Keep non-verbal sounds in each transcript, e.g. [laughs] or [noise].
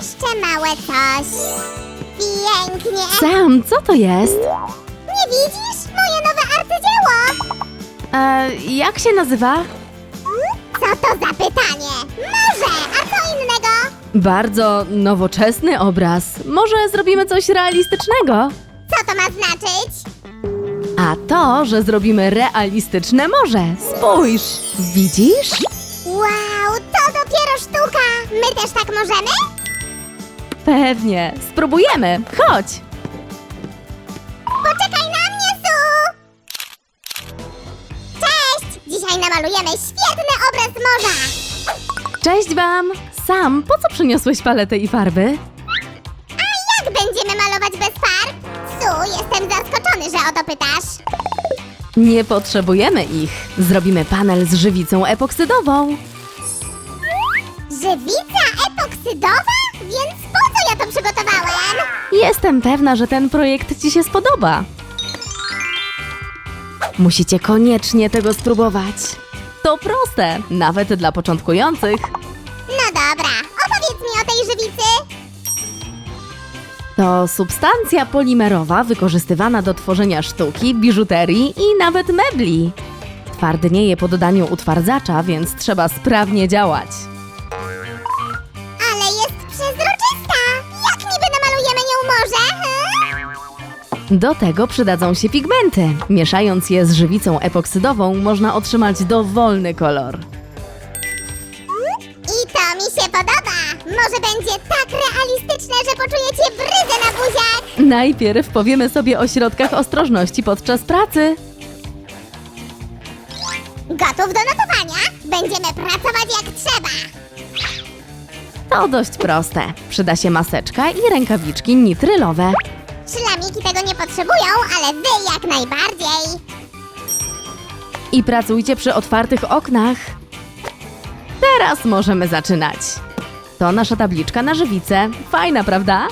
jeszcze małe coś. Pięknie. Sam, co to jest? Nie widzisz? Moje nowe arcydzieło. E, jak się nazywa? Co to za pytanie? Może, a co innego? Bardzo nowoczesny obraz. Może zrobimy coś realistycznego? Co to ma znaczyć? A to, że zrobimy realistyczne morze. Spójrz! Widzisz? Wow, to dopiero sztuka. My też tak możemy? Pewnie. Spróbujemy. Chodź! Poczekaj na mnie, Su! Cześć! Dzisiaj namalujemy świetny obraz morza. Cześć wam! Sam, po co przyniosłeś paletę i farby? A jak będziemy malować bez farb? Su, jestem zaskoczony, że o to pytasz. Nie potrzebujemy ich. Zrobimy panel z żywicą epoksydową. Żywica epoksydowa? Jestem pewna, że ten projekt Ci się spodoba. Musicie koniecznie tego spróbować. To proste, nawet dla początkujących. No dobra, opowiedz mi o tej żywicy. To substancja polimerowa wykorzystywana do tworzenia sztuki, biżuterii i nawet mebli. Twardnieje po dodaniu utwardzacza, więc trzeba sprawnie działać. Do tego przydadzą się pigmenty. Mieszając je z żywicą epoksydową, można otrzymać dowolny kolor. I to mi się podoba. Może będzie tak realistyczne, że poczujecie bryzę na buziach. Najpierw powiemy sobie o środkach ostrożności podczas pracy. Gotów do notowania? Będziemy pracować jak trzeba. To dość proste. Przyda się maseczka i rękawiczki nitrylowe. Szlamiki tego nie potrzebują, ale wy jak najbardziej. I pracujcie przy otwartych oknach. Teraz możemy zaczynać. To nasza tabliczka na żywicę. Fajna, prawda?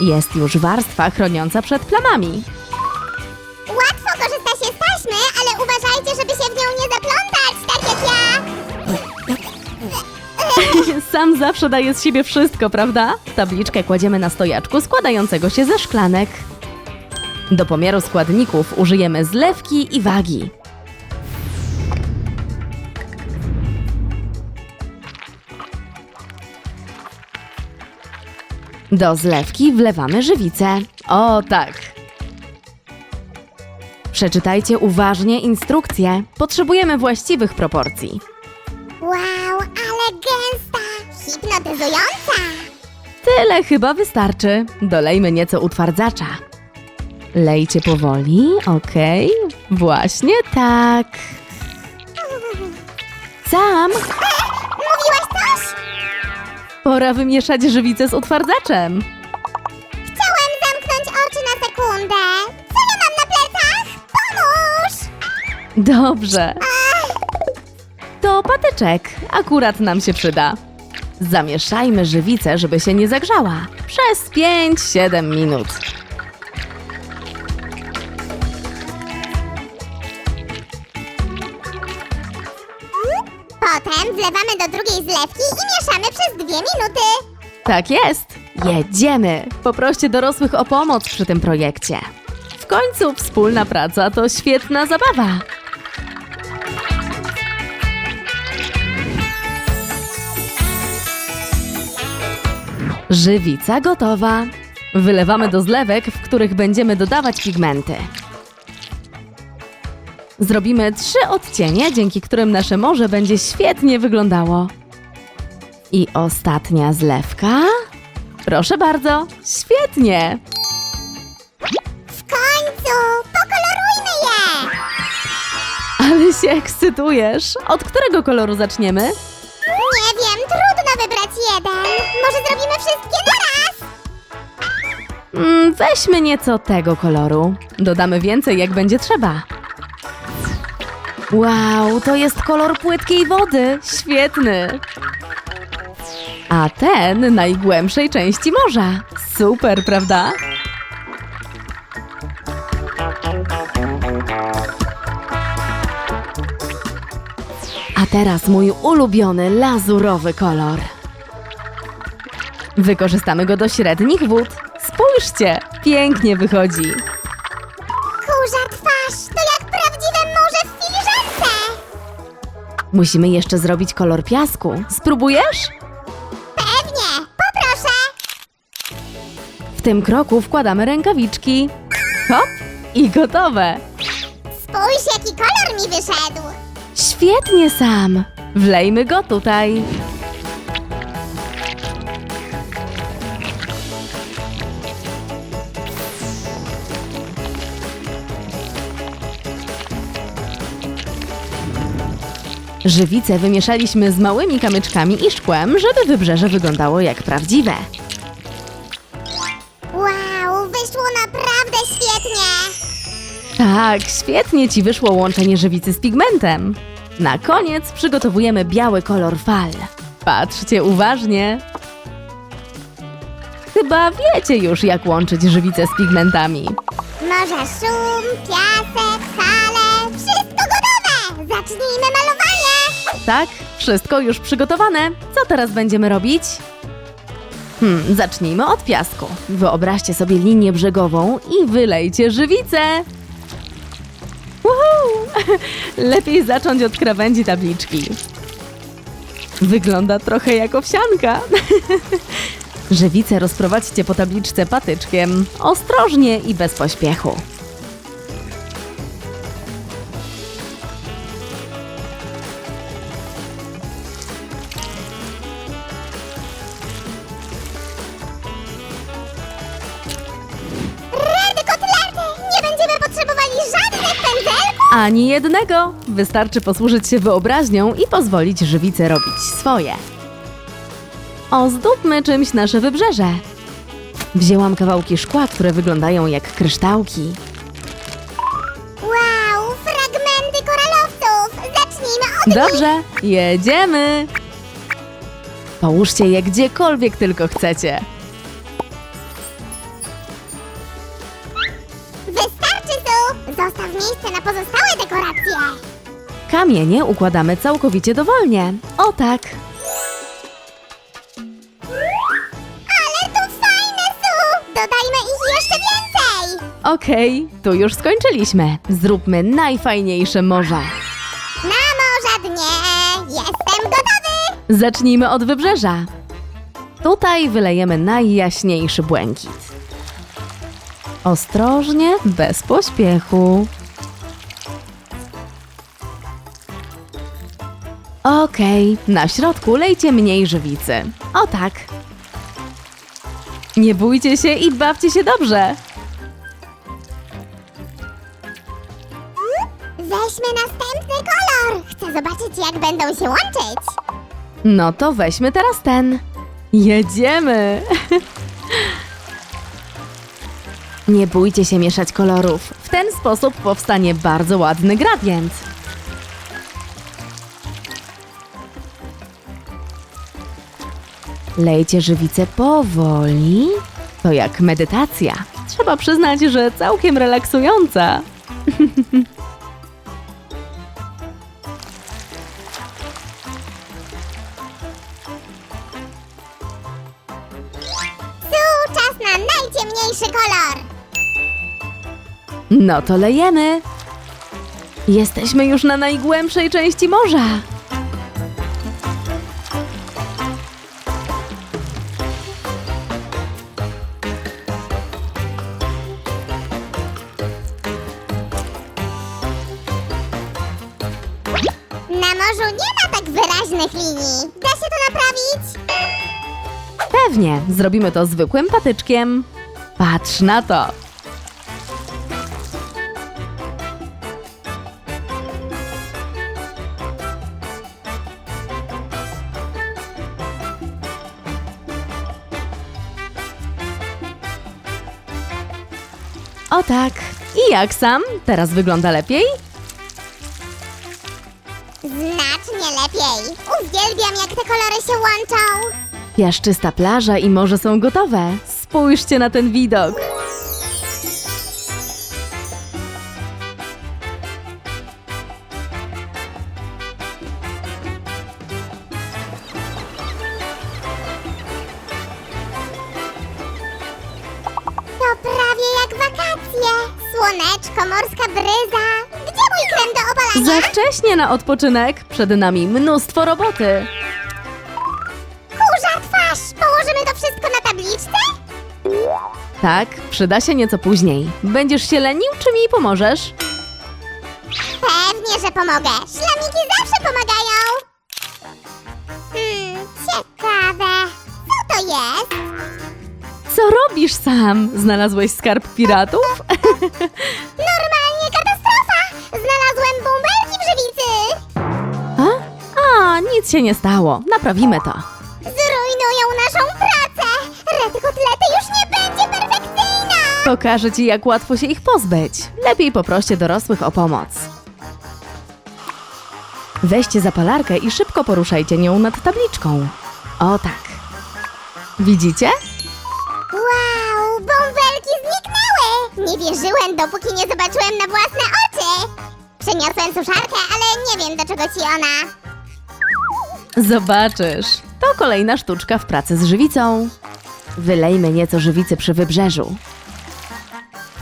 Jest już warstwa chroniąca przed plamami. Sam zawsze daje z siebie wszystko, prawda? Tabliczkę kładziemy na stojaczku składającego się ze szklanek. Do pomiaru składników użyjemy zlewki i wagi. Do zlewki wlewamy żywicę. O tak. Przeczytajcie uważnie instrukcję. Potrzebujemy właściwych proporcji. Tyle chyba wystarczy. Dolejmy nieco utwardzacza. Lejcie powoli, okej. Właśnie tak. Sam, Mówiłaś coś? pora wymieszać żywicę z utwardzaczem. Chciałem zamknąć oczy na sekundę. Co ja mam na plecach? Pomóż! Dobrze. To patyczek. Akurat nam się przyda. Zamieszajmy żywicę, żeby się nie zagrzała. Przez 5-7 minut. Potem wlewamy do drugiej zlewki i mieszamy przez dwie minuty. Tak jest! Jedziemy! Poproście dorosłych o pomoc przy tym projekcie. W końcu wspólna praca to świetna zabawa. Żywica gotowa. Wylewamy do zlewek, w których będziemy dodawać pigmenty. Zrobimy trzy odcienie, dzięki którym nasze morze będzie świetnie wyglądało. I ostatnia zlewka. Proszę bardzo, świetnie! W końcu! Pokolorujmy je! Ale się ekscytujesz. Od którego koloru zaczniemy? Może zrobimy wszystkie naraz? Mm, weźmy nieco tego koloru. Dodamy więcej, jak będzie trzeba. Wow, to jest kolor płytkiej wody. Świetny. A ten najgłębszej części morza. Super, prawda? A teraz mój ulubiony lazurowy kolor. Wykorzystamy go do średnich wód. Spójrzcie, pięknie wychodzi. Kurza twarz, to jak prawdziwe morze w filiżance! Musimy jeszcze zrobić kolor piasku. Spróbujesz? Pewnie, poproszę! W tym kroku wkładamy rękawiczki. Hop i gotowe. Spójrz, jaki kolor mi wyszedł! Świetnie sam. Wlejmy go tutaj. Żywice wymieszaliśmy z małymi kamyczkami i szkłem, żeby wybrzeże wyglądało jak prawdziwe. Wow, wyszło naprawdę świetnie! Tak, świetnie ci wyszło łączenie żywicy z pigmentem. Na koniec przygotowujemy biały kolor fal. Patrzcie uważnie. Chyba wiecie już, jak łączyć żywicę z pigmentami. Morze szum, piasek, fale, wszystko gotowe! Zacznijmy malowanie! Tak, wszystko już przygotowane. Co teraz będziemy robić? Hmm, zacznijmy od piasku. Wyobraźcie sobie linię brzegową i wylejcie żywicę. [laughs] Lepiej zacząć od krawędzi tabliczki. Wygląda trochę jak owsianka. [laughs] Żywicę rozprowadźcie po tabliczce patyczkiem. Ostrożnie i bez pośpiechu. Ani jednego! Wystarczy posłużyć się wyobraźnią i pozwolić żywicy robić swoje. Ozdóbmy czymś nasze wybrzeże. Wzięłam kawałki szkła, które wyglądają jak kryształki. Wow, fragmenty koralowców! Zacznijmy od Dobrze, jedziemy! Połóżcie je gdziekolwiek tylko chcecie. Miejsce na pozostałe dekoracje! Kamienie układamy całkowicie dowolnie. O tak! Ale tu fajne są! Dodajmy ich jeszcze więcej! Okej, tu już skończyliśmy. Zróbmy najfajniejsze morze. Na morza dnie! Jestem gotowy! Zacznijmy od wybrzeża. Tutaj wylejemy najjaśniejszy błękit. Ostrożnie, bez pośpiechu. Okej, na środku lejcie mniej żywicy. O tak. Nie bójcie się i bawcie się dobrze. Weźmy następny kolor! Chcę zobaczyć, jak będą się łączyć! No to weźmy teraz ten. Jedziemy! [laughs] Nie bójcie się mieszać kolorów. W ten sposób powstanie bardzo ładny gradient. Lejcie żywicę powoli. To jak medytacja. Trzeba przyznać, że całkiem relaksująca. Tu czas na najciemniejszy kolor! No to lejemy. Jesteśmy już na najgłębszej części morza. Pewnie, zrobimy to zwykłym patyczkiem. Patrz na to. O tak. I jak sam? Teraz wygląda lepiej? Znacznie lepiej. Uwielbiam, jak te kolory się łączą. Piaszczysta plaża i morze są gotowe. Spójrzcie na ten widok. To prawie jak wakacje. Słoneczko, morska bryza. Gdzie mój krem do obalania? Za wcześnie na odpoczynek. Przed nami mnóstwo roboty. Tak, przyda się nieco później. Będziesz się lenił, czy mi pomożesz? Pewnie, że pomogę. Ślamiki zawsze pomagają. Hmm, ciekawe. Co to jest? Co robisz sam? Znalazłeś skarb piratów? [laughs] Normalnie katastrofa! Znalazłem bąbelki w żywicy! A? A, nic się nie stało. Naprawimy to. Pokażę ci, jak łatwo się ich pozbyć. Lepiej poproście dorosłych o pomoc. Weźcie zapalarkę i szybko poruszajcie nią nad tabliczką. O tak. Widzicie? Wow, bąbelki zniknęły! Nie wierzyłem, dopóki nie zobaczyłem na własne oczy! Przeniosłem suszarkę, ale nie wiem, do czego ci ona. Zobaczysz. To kolejna sztuczka w pracy z żywicą. Wylejmy nieco żywicy przy wybrzeżu.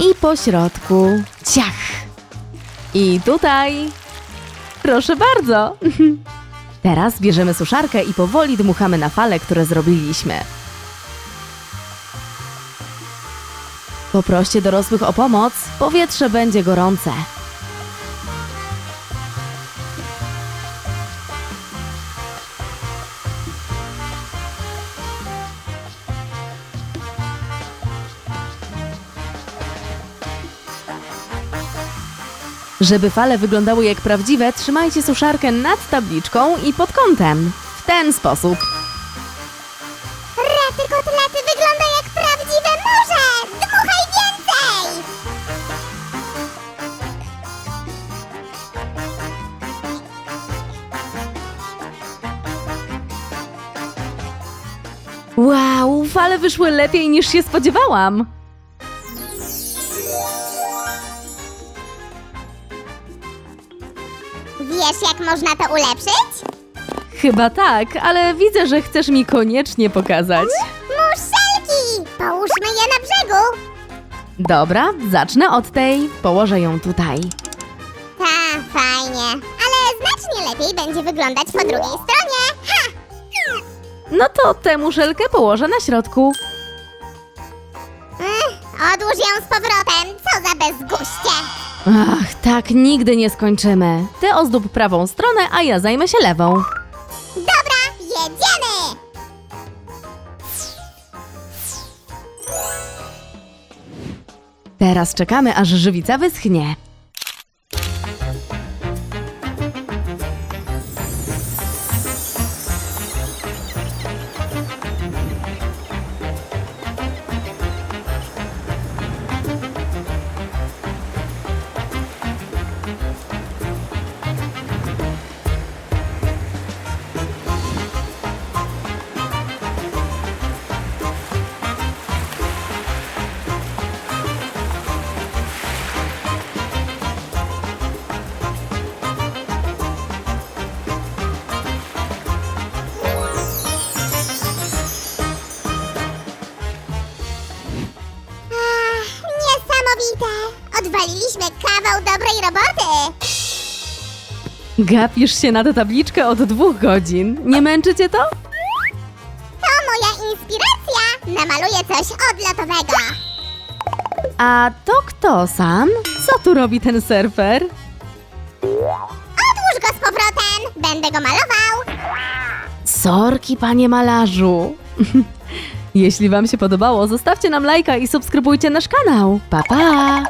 I po środku ciach. I tutaj. Proszę bardzo. [laughs] Teraz bierzemy suszarkę i powoli dmuchamy na fale, które zrobiliśmy. Poproście dorosłych o pomoc, powietrze będzie gorące. Żeby fale wyglądały jak prawdziwe, trzymajcie suszarkę nad tabliczką i pod kątem. W ten sposób. Rety kotlety wygląda jak prawdziwe morze! Dmuchaj więcej! Wow, fale wyszły lepiej niż się spodziewałam. Można to ulepszyć? Chyba tak, ale widzę, że chcesz mi koniecznie pokazać. Muszelki! Połóżmy je na brzegu! Dobra, zacznę od tej. Położę ją tutaj. Ta, fajnie. Ale znacznie lepiej będzie wyglądać po drugiej stronie. Ha! No to tę muszelkę położę na środku. Ech, odłóż ją z powrotem. Co za bezguście. Ach, tak nigdy nie skończymy. Ty ozdób prawą stronę, a ja zajmę się lewą. Dobra, jedziemy! Teraz czekamy, aż żywica wyschnie. Odwaliliśmy kawał dobrej roboty! Gapisz się na tę tabliczkę od dwóch godzin. Nie męczy cię to? To moja inspiracja! Namaluję coś odlotowego! A to kto sam? Co tu robi ten surfer? Odłóż go z powrotem! Będę go malował! Sorki, panie malarzu. [laughs] Jeśli wam się podobało, zostawcie nam lajka i subskrybujcie nasz kanał. Pa, pa!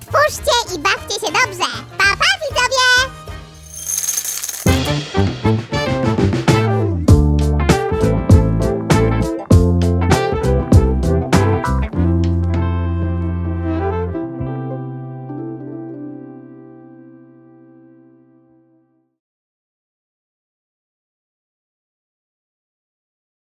Spójrzcie i bawcie się dobrze! Pa, pa widzowie!